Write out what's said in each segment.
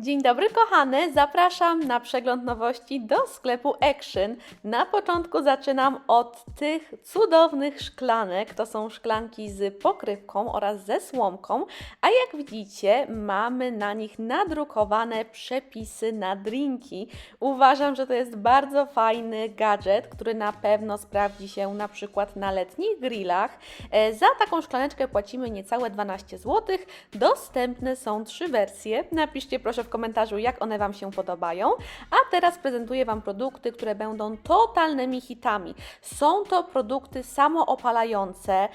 Dzień dobry kochane, zapraszam na przegląd nowości do sklepu Action. Na początku zaczynam od tych cudownych szklanek. To są szklanki z pokrywką oraz ze słomką, a jak widzicie mamy na nich nadrukowane przepisy na drinki. Uważam, że to jest bardzo fajny gadżet, który na pewno sprawdzi się na przykład na letnich grillach. E, Za taką szklaneczkę płacimy niecałe 12 zł. Dostępne są trzy wersje. Napiszcie proszę w komentarzu, jak one Wam się podobają. A teraz prezentuję Wam produkty, które będą totalnymi hitami. Są to produkty samoopalające.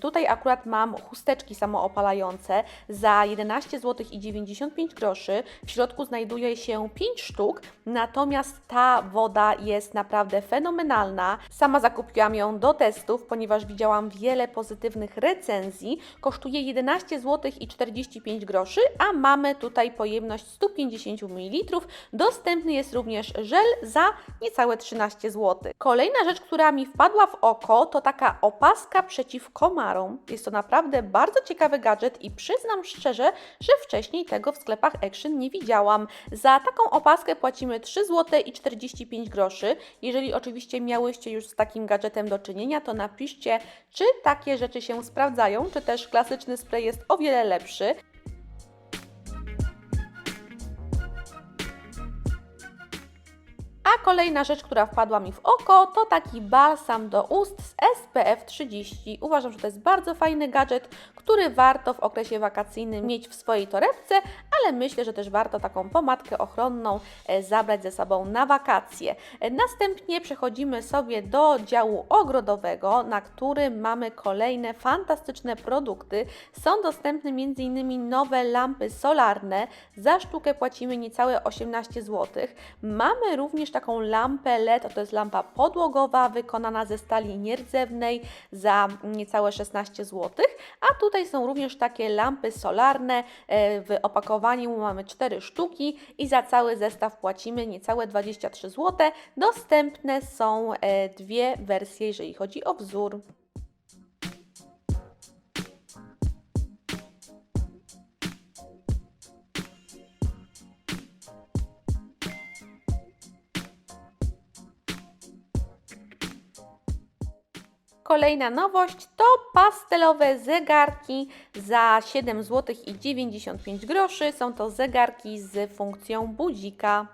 Tutaj akurat mam chusteczki samoopalające za 11 zł i 95 groszy. W środku znajduje się 5 sztuk, natomiast ta woda jest naprawdę fenomenalna. Sama zakupiłam ją do testów, ponieważ widziałam wiele pozytywnych recenzji. Kosztuje 11 zł i 45 groszy, a mamy tutaj pojemność 150 ml. Dostępny jest również żel za niecałe 13 zł. Kolejna rzecz, która mi wpadła w oko, to taka opaska przeciw komarom. Jest to naprawdę bardzo ciekawy gadżet i przyznam szczerze, że wcześniej tego w sklepach Action nie widziałam. Za taką opaskę płacimy 3 zł i 45 groszy. Jeżeli oczywiście miałyście już z takim gadżetem do czynienia, to napiszcie, czy takie rzeczy się sprawdzają, czy też klasyczny spray jest o wiele lepszy. Kolejna rzecz, która wpadła mi w oko, to taki balsam do ust z SPF 30. Uważam, że to jest bardzo fajny gadżet, który warto w okresie wakacyjnym mieć w swojej torebce, ale myślę, że też warto taką pomadkę ochronną e, zabrać ze sobą na wakacje. E, Następnie przechodzimy sobie do działu ogrodowego, na którym mamy kolejne fantastyczne produkty. Są dostępne m.in. nowe lampy solarne. Za sztukę płacimy niecałe 18 zł. Mamy również taką lampę LED, to jest lampa podłogowa wykonana ze stali nierdzewnej za niecałe 16 zł. A tutaj są również takie lampy solarne. e, W opakowaniu mamy 4 sztuki i za cały zestaw płacimy niecałe 23 zł. Dostępne są e, dwie wersje, jeżeli chodzi o wzór. Kolejna nowość to pastelowe zegarki za 7 zł i 95 groszy. Są to zegarki z funkcją budzika.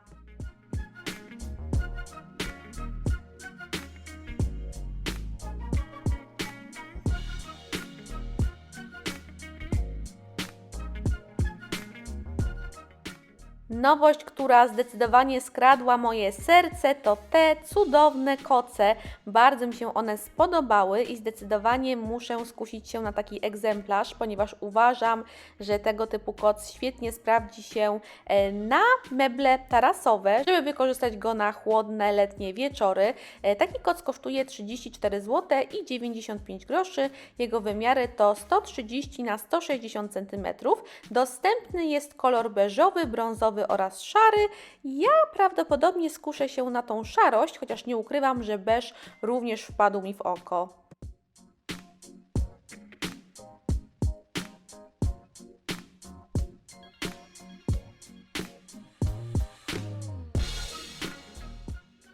Nowość, która zdecydowanie skradła moje serce, to te cudowne koce. Bardzo mi się one spodobały i zdecydowanie muszę skusić się na taki egzemplarz, ponieważ uważam, że tego typu koc świetnie sprawdzi się e, na meble tarasowe, żeby wykorzystać go na chłodne letnie wieczory. E, Taki koc kosztuje 34 zł i 95 groszy. Jego wymiary to 130 na 160 cm. Dostępny jest kolor beżowy, brązowy oraz szary. Ja prawdopodobnie skuszę się na tą szarość, chociaż nie ukrywam, że beż również wpadł mi w oko.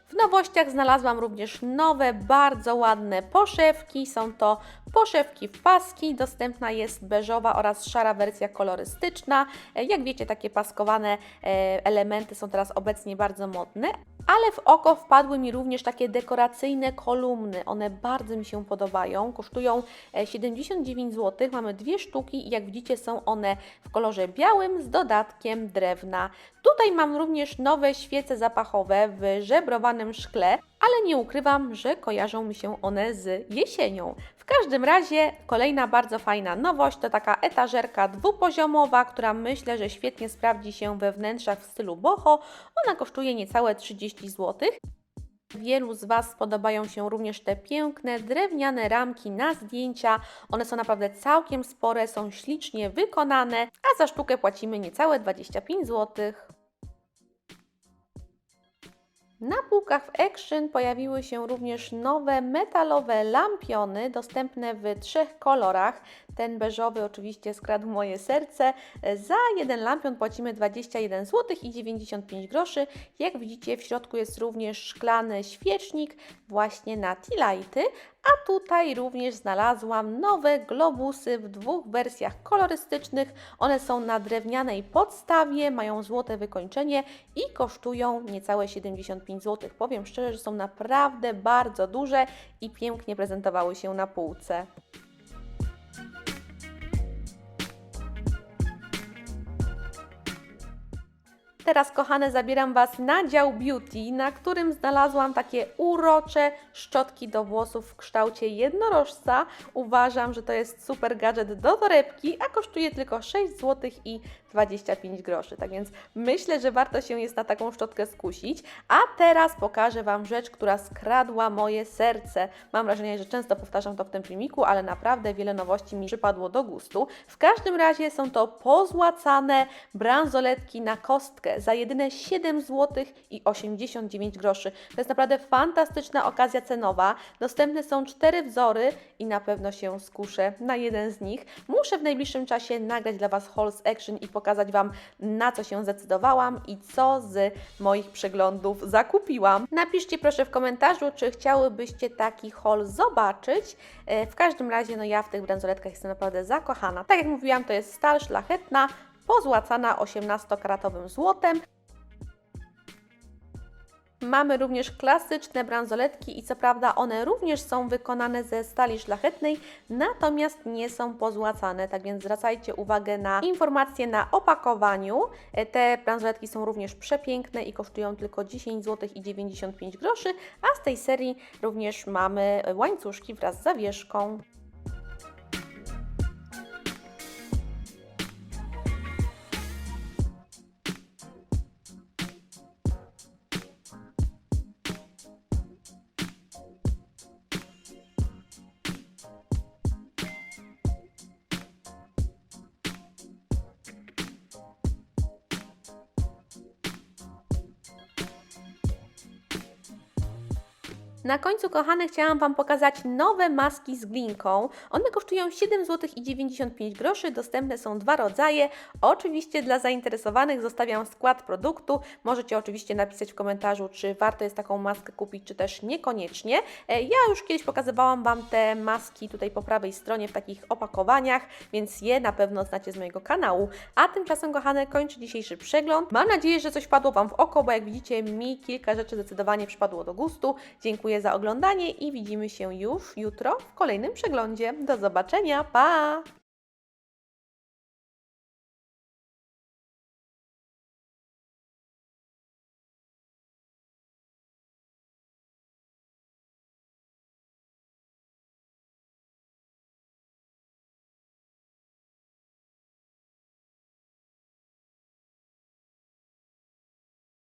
W nowościach znalazłam również nowe, bardzo ładne poszewki. Są to poszewki w paski. Dostępna jest beżowa oraz szara wersja kolorystyczna. E, Jak wiecie, takie paskowane e, elementy są teraz obecnie bardzo modne. Ale w oko wpadły mi również takie dekoracyjne kolumny. One bardzo mi się podobają. Kosztują e, 79 zł. Mamy dwie sztuki i jak widzicie są one w kolorze białym z dodatkiem drewna. Tutaj mam również nowe świece zapachowe w żebrowanym szkle, ale nie ukrywam, że kojarzą mi się one z jesienią. W każdym razie kolejna bardzo fajna nowość to taka etażerka dwupoziomowa, która myślę, że świetnie sprawdzi się we wnętrzach w stylu boho. Ona kosztuje niecałe 30 zł. Wielu z Was podobają się również te piękne drewniane ramki na zdjęcia. One są naprawdę całkiem spore, są ślicznie wykonane, a za sztukę płacimy niecałe 25 zł. Na półkach w Action pojawiły się również nowe metalowe lampiony, dostępne w trzech kolorach. Ten beżowy oczywiście skradł moje serce. Za jeden lampion płacimy 21 zł i 95 groszy. Jak widzicie, w środku jest również szklany świecznik właśnie na tilajty, a tutaj również znalazłam nowe globusy w dwóch wersjach kolorystycznych. One są na drewnianej podstawie, mają złote wykończenie i kosztują niecałe 75 zł. Powiem szczerze, że są naprawdę bardzo duże i pięknie prezentowały się na półce. Teraz, kochane, zabieram Was na dział beauty, na którym znalazłam takie urocze szczotki do włosów w kształcie jednorożca. Uważam, że to jest super gadżet do torebki, a kosztuje tylko 6 zł i 25 groszy. Tak więc myślę, że warto się jest na taką szczotkę skusić. A teraz pokażę Wam rzecz, która skradła moje serce. Mam wrażenie, że często powtarzam to w tym filmiku, ale naprawdę wiele nowości mi przypadło do gustu. W każdym razie są to pozłacane bransoletki na kostkę za jedyne 7 zł i 89 groszy. To jest naprawdę fantastyczna okazja cenowa. Dostępne są cztery wzory i na pewno się skuszę na jeden z nich. Muszę w najbliższym czasie nagrać dla Was haul z Action i pokazać Wam na co się zdecydowałam i co z moich przeglądów zakupiłam. Napiszcie proszę w komentarzu, czy chciałybyście taki haul zobaczyć. E, W każdym razie, no ja w tych bransoletkach jestem naprawdę zakochana. Tak jak mówiłam, to jest stal szlachetna, pozłacana 18-karatowym złotem. Mamy również klasyczne bransoletki i co prawda one również są wykonane ze stali szlachetnej, natomiast nie są pozłacane, tak więc zwracajcie uwagę na informacje na opakowaniu. Te bransoletki są również przepiękne i kosztują tylko 10 zł i 95 groszy, a z tej serii również mamy łańcuszki wraz z zawieszką. Na końcu, kochane, chciałam Wam pokazać nowe maski z glinką. One kosztują 7 zł i 95 groszy. Dostępne są dwa rodzaje. Oczywiście dla zainteresowanych zostawiam skład produktu. Możecie oczywiście napisać w komentarzu, czy warto jest taką maskę kupić, czy też niekoniecznie. E, Ja już kiedyś pokazywałam Wam te maski tutaj po prawej stronie w takich opakowaniach, więc je na pewno znacie z mojego kanału. A tymczasem, kochane, kończę dzisiejszy przegląd. Mam nadzieję, że coś wpadło Wam w oko, bo jak widzicie, mi kilka rzeczy zdecydowanie przypadło do gustu. Dziękuję za oglądanie i widzimy się już jutro w kolejnym przeglądzie. Do zobaczenia, pa!